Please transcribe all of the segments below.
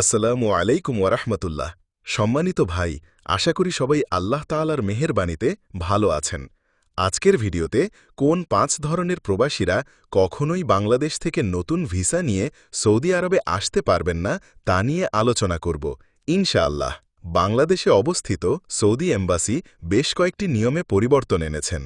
আসসালামু আলাইকুম ওরহমতুল্লাহ সম্মানিত ভাই, আশা করি সবাই আল্লাহ তাআলার মেহেরবানিতে ভালো আছেন। আজকের ভিডিওতে কোন পাঁচ ধরনের প্রবাসীরা কখনোই বাংলাদেশ থেকে নতুন ভিসা নিয়ে সৌদি আরবে আসতে পারবেন না তা নিয়ে আলোচনা করব। ইনশাআল্লাহ, বাংলাদেশে অবস্থিত সৌদি এম্বাসি বেশ কয়েকটি নিয়মে পরিবর্তন এনেছেন।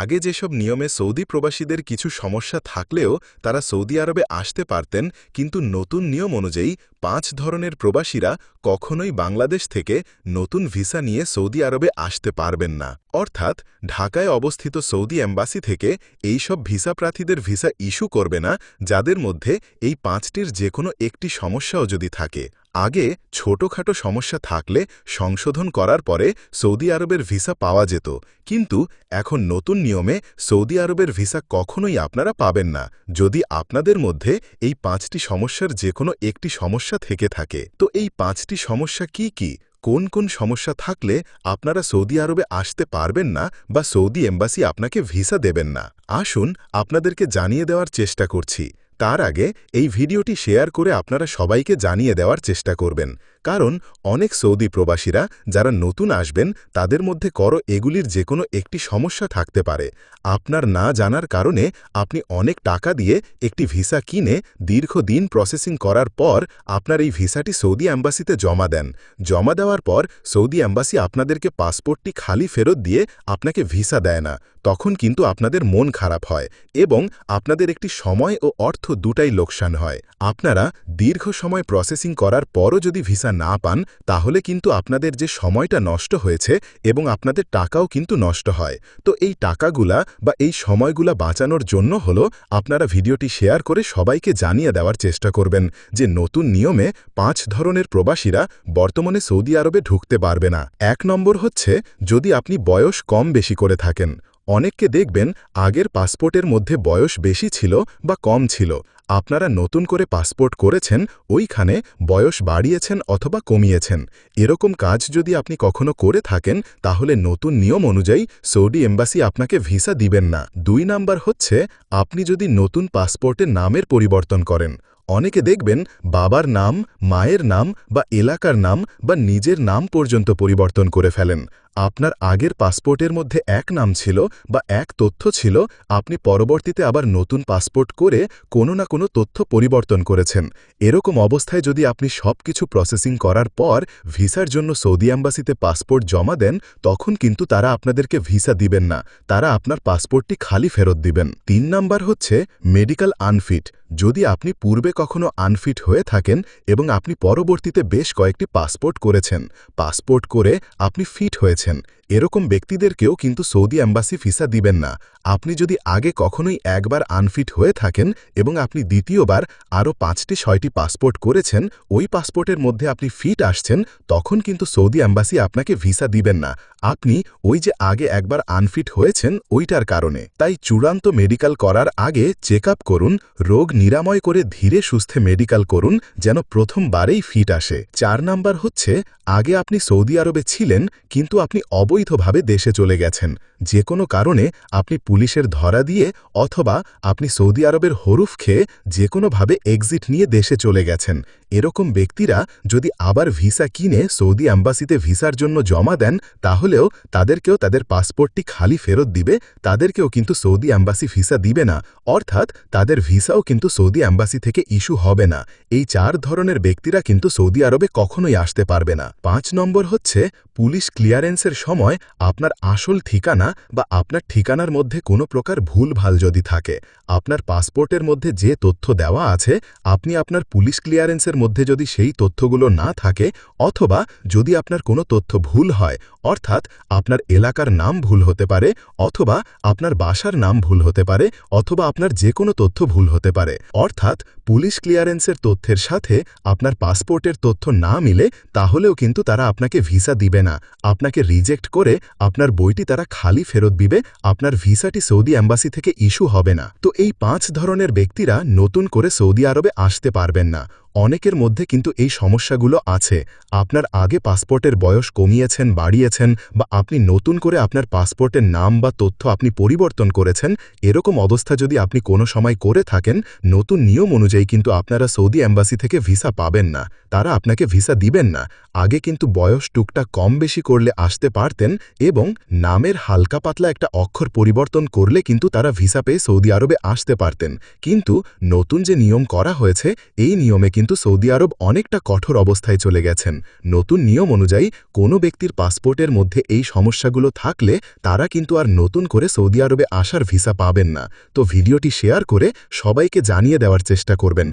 আগে যেসব নিয়মে সৌদি প্রবাসীদের কিছু সমস্যা থাকলেও তারা সৌদি আরবে আসতে পারতেন, কিন্তু নতুন নিয়ম অনুযায়ী পাঁচ ধরনের প্রবাসীরা কখনোই বাংলাদেশ থেকে নতুন ভিসা নিয়ে সৌদি আরবে আসতে পারবেন না। অর্থাৎ ঢাকায় অবস্থিত সৌদি এম্বাসি থেকে এইসব ভিসা প্রার্থীদের ভিসা ইস্যু করবে না, যাদের মধ্যে এই পাঁচটির যে কোনো একটি সমস্যাও যদি থাকে। আগে ছোটখাটো সমস্যা থাকলে সংশোধন করার পরে সৌদি আরবের ভিসা পাওয়া যেত। কিন্তু এখন নতুন নিয়মে সৌদি আরবের ভিসা কখনোই আপনারা পাবেন না। যদি আপনাদের মধ্যে এই পাঁচটি সমস্যার যে কোনো একটি সমস্যা থেকে থাকে, তো এই পাঁচটি সমস্যা কি কি? কোন কোন সমস্যা থাকলে আপনারা সৌদি আরবে আসতে পারবেন না বা সৌদি এম্বাসি আপনাকে ভিসা দেবেন না? আসুন আপনাদেরকে জানিয়ে দেওয়ার চেষ্টা করছি। তার আগে এই ভিডিওটি শেয়ার করে আপনারা সবাইকে জানিয়ে দেওয়ার চেষ্টা করবেন। কারণ অনেক সৌদি প্রবাসীরা যারা নতুন আসবেন, তাদের মধ্যে করো এগুলির যে কোনো একটি সমস্যা থাকতে পারে। আপনার না জানার কারণে আপনি অনেক টাকা দিয়ে একটি ভিসা কিনে দীর্ঘদিন প্রসেসিং করার পর আপনার এই ভিসাটি সৌদি অ্যাম্বাসিতে জমা দেন। জমা দেওয়ার পর সৌদি অ্যাম্বাসি আপনাদেরকে পাসপোর্টটি খালি ফেরত দিয়ে আপনাকে ভিসা দেয় না। তখন কিন্তু আপনাদের মন খারাপ হয় এবং আপনাদের একটি সময় ও অর্থ দুটাই লোকসান হয়। আপনারা দীর্ঘ সময় প্রসেসিং করার পরও যদি ভিসা না পান, তাহলে কিন্তু আপনাদের যে সময়টা নষ্ট হয়েছে এবং আপনাদের টাকাও কিন্তু নষ্ট হয়। তো এই টাকাগুলা বা এই সময়গুলা বাঁচানোর জন্য হল আপনারা ভিডিওটি শেয়ার করে সবাইকে জানিয়ে দেওয়ার চেষ্টা করবেন যে নতুন নিয়মে পাঁচ ধরনের প্রবাসীরা বর্তমানে সৌদি আরবে ঢুকতে পারবে না। এক নম্বর হচ্ছে যদি আপনি বয়স কম বেশি করে থাকেন অনেককে দেখবেন আগের পাসপোর্টের মধ্যে বয়স বেশি ছিল বা কম ছিল। আপনারা নতুন করে পাসপোর্ট করেছেন, ওইখানে বয়স বাড়িয়েছেন অথবা কমিয়েছেন। এরকম কাজ যদি আপনি কখনো করে থাকেন, তাহলে নতুন নিয়ম অনুযায়ী সৌদি এম্বাসি আপনাকে ভিসা দিবেন না। দুই নাম্বার হচ্ছে, আপনি যদি নতুন পাসপোর্টের নামের পরিবর্তন করেন, অনেকে দেখবেন বাবার নাম, মায়ের নাম বা এলাকার নাম বা নিজের নাম পর্যন্ত পরিবর্তন করে ফেলেন। আপনার আগের পাসপোর্টের মধ্যে এক নাম ছিল বা এক তথ্য ছিল, আপনি পরবর্তীতে আবার নতুন পাসপোর্ট করে কোনো না কোনো তথ্য পরিবর্তন করেছেন। এরকম অবস্থায় যদি আপনি সব কিছু প্রসেসিং করার পর ভিসার জন্য সৌদি অ্যাম্বাসিতে পাসপোর্ট জমা দেন, তখন কিন্তু তারা আপনাদেরকে ভিসা দিবেন না। তারা আপনার পাসপোর্টটি খালি ফেরত দিবেন। তিন নাম্বার হচ্ছে মেডিকেল আনফিট। যদি আপনি পূর্বে কখনো আনফিট হয়ে থাকেন এবং আপনি পরবর্তীতে বেশ কয়েকটি পাসপোর্ট করেছেন, পাসপোর্ট করে আপনি ফিট হয়েছেন। পেয়েছেন এরকম ব্যক্তিদেরকেও কিন্তু সৌদি অ্যাম্বাসি ভিসা দিবেন না। আপনি যদি আগে কখনোই একবার আনফিট হয়ে থাকেন এবং আপনি দ্বিতীয়বার আরও পাঁচটি, ছয়টি পাসপোর্ট করেছেন, ওই পাসপোর্টের মধ্যে আপনি ফিট আসছেন, তখন কিন্তু সৌদি অ্যাম্বাসি আপনাকে ভিসা দিবেন না। আপনি ওই যে আগে একবার আনফিট হয়েছেন, ওইটার কারণে। তাই চূড়ান্ত মেডিকেল করার আগে চেক করুন, রোগ নিরাময় করে ধীরে সুস্থে মেডিকেল করুন, যেন প্রথমবারেই ফিট আসে। চার নাম্বার হচ্ছে, আগে আপনি সৌদি আরবে ছিলেন, কিন্তু আপনি অবৈধভাবে দেশে চলে গেছেন। যে কোনো কারণে আপনি পুলিশের ধরা দিয়ে অথবা আপনি সৌদি আরবের হরুফ খেয়ে যে কোনোভাবে এক্সিট নিয়ে দেশে চলে গেছেন। এরকম ব্যক্তিরা যদি আবার ভিসা কিনে সৌদি অ্যাম্বাসিতে ভিসার জন্য জমা দেন, তাহলেও তাদেরকেও তাদের পাসপোর্টটি খালি ফেরত দিবে, তাদেরকেও কিন্তু সৌদি অ্যাম্বাসি ভিসা দিবে না। অর্থাৎ তাদের ভিসাও কিন্তু সৌদি অ্যাম্বাসি থেকে ইস্যু হবে না। এই চার ধরনের ব্যক্তিরা কিন্তু সৌদি আরবে কখনোই আসতে পারবে না। পাঁচ নম্বর হচ্ছে, পুলিশ ক্লিয়ারেন্সের সময় আপনার আসল ঠিকানা বা আপনার ঠিকানার মধ্যে কোনো প্রকার ভুলভাল যদি থাকে, আপনার পাসপোর্টের মধ্যে যে তথ্য দেওয়া আছে, আপনি আপনার পুলিশ ক্লিয়ারেন্সের মধ্যে যদি সেই তথ্যগুলো না থাকে অথবা যদি আপনার কোনো তথ্য ভুল হয়, অর্থাৎ আপনার এলাকার নাম ভুল হতে পারে অথবা আপনার বাসার নাম ভুল হতে পারে অথবা আপনার যে কোনো তথ্য ভুল হতে পারে, অর্থাৎ পুলিশ ক্লিয়ারেন্সের তথ্যের সাথে আপনার পাসপোর্টের তথ্য না মিলে তাহলেও কিন্তু তারা আপনাকে ভিসা দিবে না। আপনাকে রিজেক্ট করে আপনার বইটি তারা খালি ফেরত দিবে, আপনার ভিসাটি সৌদি অ্যাম্বাসি থেকে ইস্যু হবে না। তো এই পাঁচ ধরনের ব্যক্তিরা নতুন করে সৌদি আরবে আসতে পারবেন না। অনেকের মধ্যে কিন্তু এই সমস্যাগুলো আছে। আপনার আগে পাসপোর্টের বয়স কমিয়েছেন, বাড়িয়েছেন বা আপনি নতুন করে আপনার পাসপোর্টের নাম বা তথ্য আপনি পরিবর্তন করেছেন, এরকম অবস্থা যদি আপনি কোনো সময় করে থাকেন, নতুন নিয়ম অনুযায়ী কিন্তু আপনারা সৌদি অ্যাম্বাসি থেকে ভিসা পাবেন না। তারা আপনাকে ভিসা দিবেন না। আগে কিন্তু বয়স টুকটা কম বেশি করলে আসতে পারতেন এবং নামের হালকা পাতলা একটা অক্ষর পরিবর্তন করলে কিন্তু তারা ভিসা পেয়ে সৌদি আরবে আসতে পারতেন। কিন্তু নতুন যে নিয়ম করা হয়েছে, এই নিয়মে কিন্তু সৌদি আরব অনেকটা কঠোর অবস্থায় চলে গেছেন। নতুন নিয়ম অনুযায়ী কোনো ব্যক্তির পাসপোর্টের মধ্যে এই সমস্যাগুলো থাকলে তারা কিন্তু আর নতুন করে সৌদি আরবে আসার ভিসা পাবেন না। তো ভিডিওটি শেয়ার করে সবাইকে জানিয়ে দেওয়ার চেষ্টা করবেন।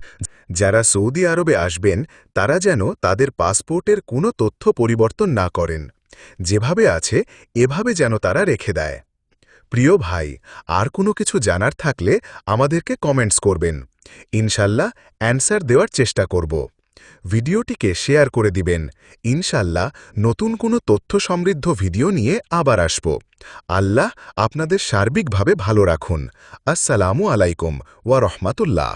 যারা সৌদি আরবে আসবেন, তারা যেন তাদের পাসপোর্টের কোনো তথ্য পরিবর্তন না করেন। যেভাবে আছে, এভাবে যেন তারা রেখে দেয়। প্রিয় ভাই, আর কোনো কিছু জানার থাকলে আমাদেরকে কমেন্টস করবেন। ইনশাল্লাহ অ্যান্সার দেওয়ার চেষ্টা করব। ভিডিওটিকে শেয়ার করে দিবেন। ইনশাল্লাহ নতুন কোনো তথ্য সমৃদ্ধ ভিডিও নিয়ে আবার আসব। আল্লাহ আপনাদের সার্বিকভাবে ভালো রাখুন। আসসালামু আলাইকুম ওয়া রহমাতুল্লাহ।